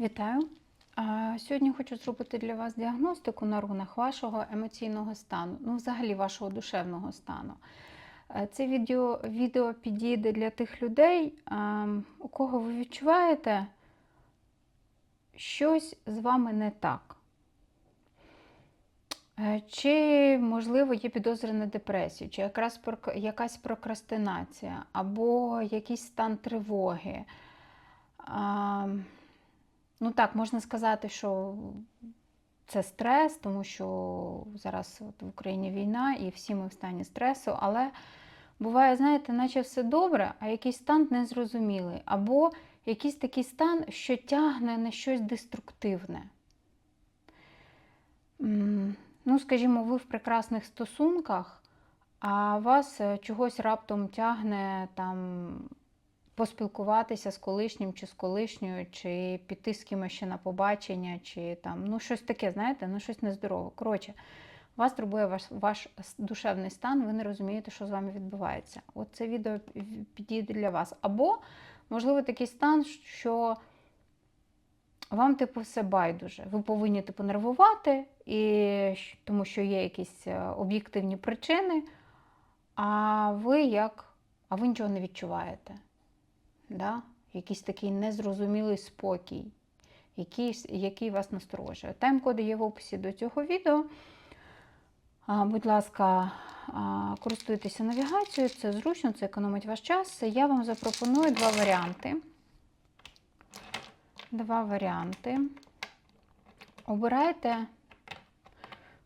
Вітаю! Сьогодні хочу зробити для вас діагностику на рунах вашого емоційного стану, ну, взагалі вашого душевного стану. Е, Це відео, відео підійде для тих людей, у кого ви відчуваєте, щось з вами не так. Е, Чи, можливо, є підозри на депресію, чи якраз якась прокрастинація, або якийсь стан тривоги. Ну так, можна сказати, що це стрес, тому що зараз от в Україні війна і всі ми в стані стресу, але буває, знаєте, наче все добре, а якийсь стан незрозумілий, або якийсь такий стан, що тягне на щось деструктивне. Ну, скажімо, ви в прекрасних стосунках, а вас е, чогось раптом тягне там поспілкуватися з колишнім чи з колишньою, чи піти з кимось ще на побачення, чи там, ну щось таке, знаєте, ну щось нездорове. Коротше, вас турбує ваш, ваш душевний стан, ви не розумієте, що з вами відбувається. От це відео пі- підійде для вас. Або, можливо, такий стан, що вам, типу, все байдуже. Ви повинні типу, нервувати, і, тому що є якісь е, об'єктивні причини, а ви як, а ви нічого не відчуваєте да? якийсь такий незрозумілий спокій, який, який вас насторожує. Тайм-коди є в описі до цього відео. Будь ласка, користуйтеся навігацією, це зручно, це економить ваш час. Я вам запропоную два варіанти. Два варіанти. Обирайте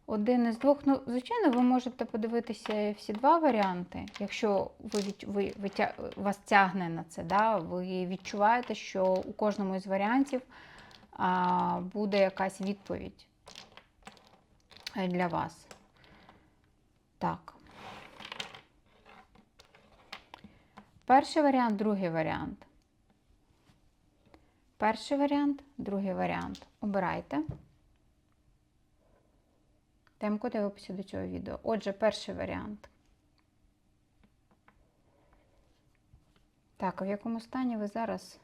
один із двох. Ну, звичайно, ви можете подивитися всі два варіанти. Якщо ви, ви, ви вас тягне на це, да? ви відчуваєте, що у кожному із варіантів а, буде якась відповідь е, для вас. Так. Перший варіант, другий варіант. Перший варіант, другий варіант. Обирайте. Тайм-код в описі до цього відео. Отже, перший варіант. Так, а в якому стані ви зараз?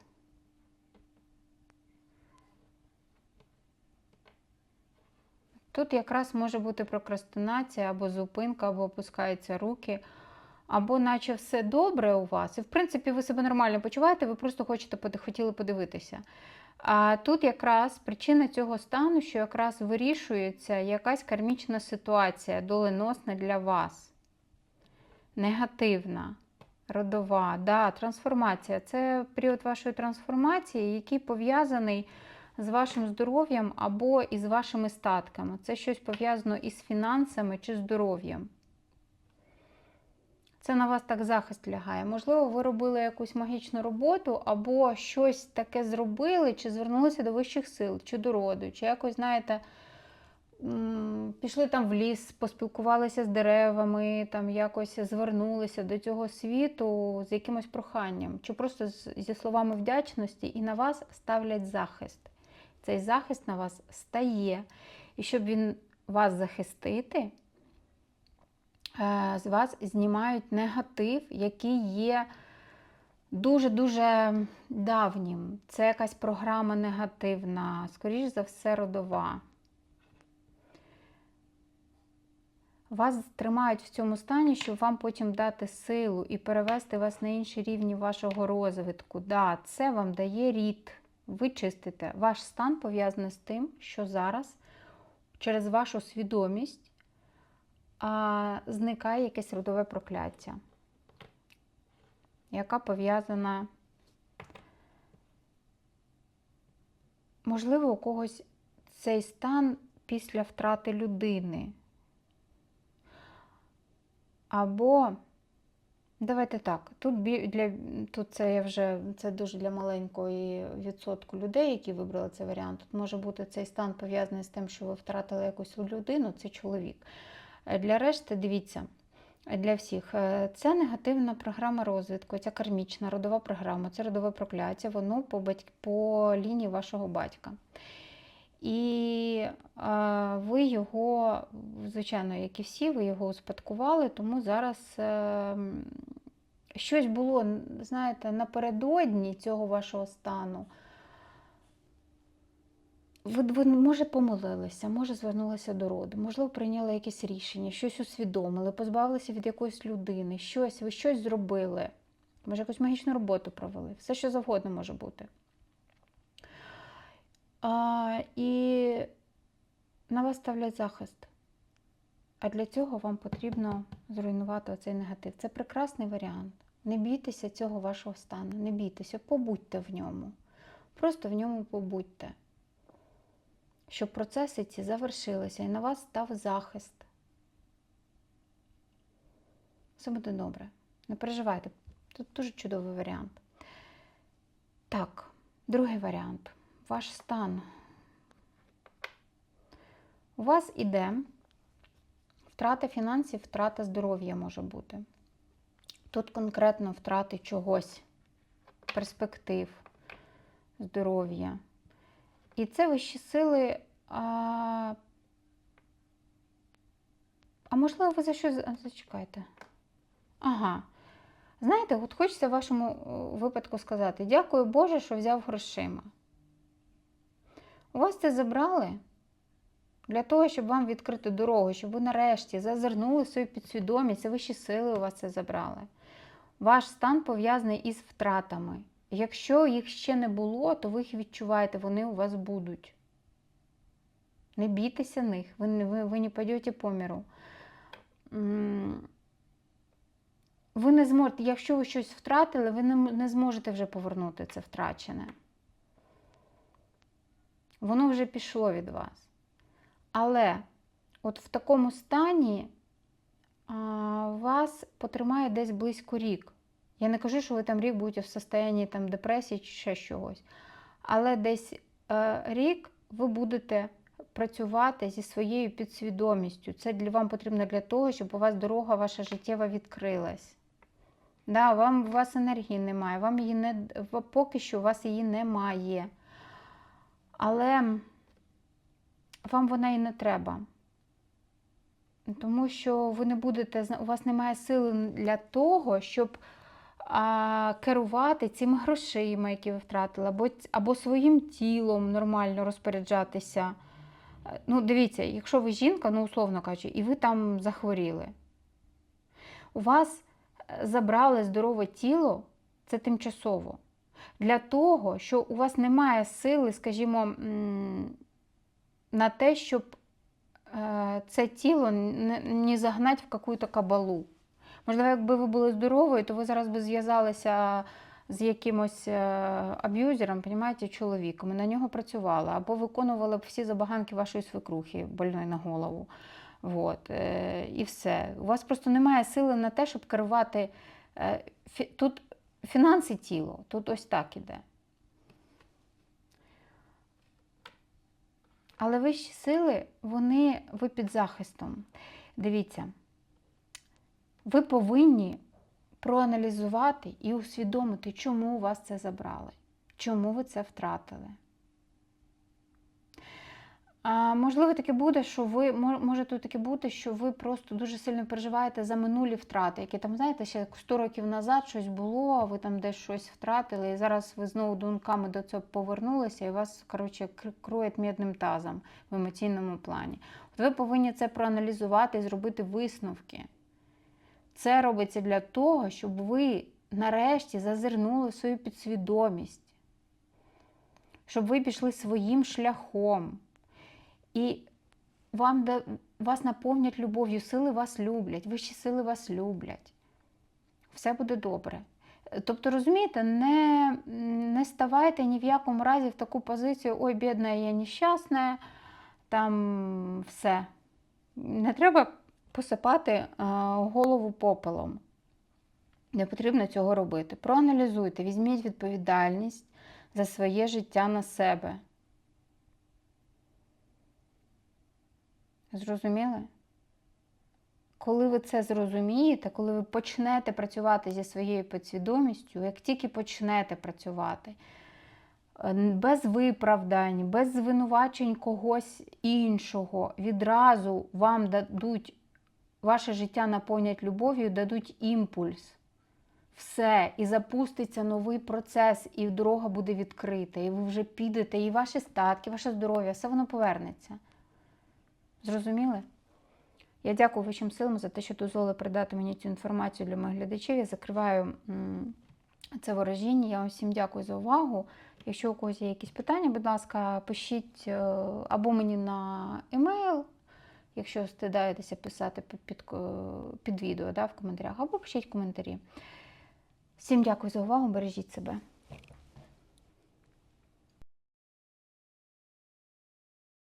Тут якраз може бути прокрастинація або зупинка, або опускаються руки, або наче все добре у вас. І в принципі ви себе нормально почуваєте, ви просто хочете хотіли подивитися. А тут якраз причина цього стану, що якраз вирішується якась кармічна ситуація, доленосна для вас. Негативна, родова, да, трансформація. Це період вашої трансформації, який пов'язаний з вашим здоров'ям або із вашими статками. Це щось пов'язано із фінансами чи здоров'ям. Це на вас так захист лягає. Можливо, ви робили якусь магічну роботу, або щось таке зробили, чи звернулися до вищих сил, чи до роду, чи якось, знаєте, пішли там в ліс, поспілкувалися з деревами, там якось звернулися до цього світу з якимось проханням, чи просто зі словами вдячності, і на вас ставлять захист. Цей захист на вас стає. І щоб він вас захистити, з вас знімають негатив, який є дуже-дуже давнім. Це якась програма негативна, скоріш за все, родова. Вас тримають в цьому стані, щоб вам потім дати силу і перевести вас на інші рівні вашого розвитку. Да, це вам дає рід. Ви чистите. Ваш стан пов'язаний з тим, що зараз через вашу свідомість а, зникає якесь родове прокляття, яка пов'язана, можливо, у когось цей стан після втрати людини. Або, давайте так, тут для тут це я вже це дуже для маленької відсотку людей, які вибрали цей варіант. Тут може бути цей стан пов'язаний з тим, що ви втратили якусь людину, це чоловік. Е, Для решти, дивіться, е, для всіх, е, це негативна програма розвитку, ця кармічна родова програма, це родове прокляття, воно по, батьк... по лінії вашого батька. І а, ви його, звичайно, як і всі, ви його успадкували, тому зараз е, щось було, знаєте, напередодні цього вашого стану. Ви, ви може помолилися, може звернулися до роду, можливо, прийняли якесь рішення, щось усвідомили, позбавилися від якоїсь людини, щось, ви щось зробили, може якусь магічну роботу провели, все що завгодно може бути. А, і на вас ставлять захист. А для цього вам потрібно зруйнувати оцей негатив. Це прекрасний варіант. Не бійтеся цього вашого стану, не бійтеся, побудьте в ньому. Просто в ньому побудьте. Щоб процеси ці завершилися і на вас став захист. Все буде добре. Не переживайте. Тут дуже чудовий варіант. Так, другий варіант. Ваш стан. У вас іде втрата фінансів, втрата здоров'я може бути. Тут конкретно втрати чогось, перспектив, здоров'я. І це вищі сили. А, а можливо, ви за щось зачекайте. Ага. Знаєте, от хочеться в вашому е, випадку сказати: дякую Боже, що взяв грошима. У вас це забрали для того, щоб вам відкрити дорогу, щоб ви нарешті зазирнули свою підсвідомість, це вищі сили у вас це забрали. Ваш стан пов'язаний із втратами. Якщо їх ще не було, то ви їх відчуваєте, вони у вас будуть. Не бійтеся них, ви не, ви, ви не пойдете по. Ви не зможете, якщо ви щось втратили, ви не, не зможете вже повернути це втрачене. Воно вже пішло від вас. Але от в такому стані а, вас потримає десь близько рік. Я не кажу, що ви там рік будете в состоянні там, депресії чи ще чогось. Але десь е, рік ви будете працювати зі своєю підсвідомістю. Це для вам потрібно для того, щоб у вас дорога ваша життєва відкрилась. Да, вам, у вас енергії немає, вам її не, поки що у вас її немає. Але вам вона і не треба. Тому що ви не будете, у вас немає сили для того, щоб керувати цими грошима, які ви втратили, або, або своїм тілом нормально розпоряджатися. Е, Ну, дивіться, якщо ви жінка, ну, условно кажучи, і ви там захворіли, у вас е, забрали здорове тіло, це тимчасово. Для того, що у вас немає сили, скажімо, на те, щоб е, це тіло не, загнати в якусь кабалу. Можливо, якби ви були здоровою, то ви зараз би зв'язалися з якимось е, аб'юзером, понімаєте, чоловіком, і на нього працювали, або виконували б всі забаганки вашої свекрухи, больної на голову. Вот. е, І все. У вас просто немає сили на те, щоб керувати. е, Тут фінанси тіло, тут ось так іде. Але вищі сили, вони ви під захистом. Дивіться, ви повинні проаналізувати і усвідомити, чому у вас це забрали, чому ви це втратили. А, можливо, таке буде, що ви може тут таке бути, що ви просто дуже сильно переживаєте за минулі втрати, які там, знаєте, ще 100 років назад щось було, а ви там десь щось втратили, і зараз ви знову думками до цього повернулися, і вас, коротше, кр- кроє мідним тазом в емоційному плані. От ви повинні це проаналізувати і зробити висновки. Це робиться для того, щоб ви нарешті зазирнули в свою підсвідомість, щоб ви пішли своїм шляхом. І вам вас наповнять любов'ю, сили вас люблять, вищі сили вас люблять. Все буде добре. Тобто, розумієте, не, не ставайте ні в якому разі в таку позицію, ой, бідна, я нещасна, там все. Не треба посипати голову попелом. Не потрібно цього робити. Проаналізуйте, візьміть відповідальність за своє життя на себе. Зрозуміли? Коли ви це зрозумієте, коли ви почнете працювати зі своєю підсвідомістю, як тільки почнете працювати, е, без виправдань, без звинувачень когось іншого, відразу вам дадуть, ваше життя наповнять любов'ю, дадуть імпульс. все, і запуститься новий процес, і дорога буде відкрита, і ви вже підете, і ваші статки, ваше здоров'я, все воно повернеться. Зрозуміли? Я дякую вищим силам за те, що дозволили передати мені цю інформацію для моїх глядачів. Я закриваю це ворожіння. Я вам всім дякую за увагу. Якщо у когось є якісь питання, будь ласка, пишіть е, або мені на емейл, якщо стидаєтеся писати під, під, е, під відео да, в коментарях, або пишіть коментарі. Всім дякую за увагу, бережіть себе.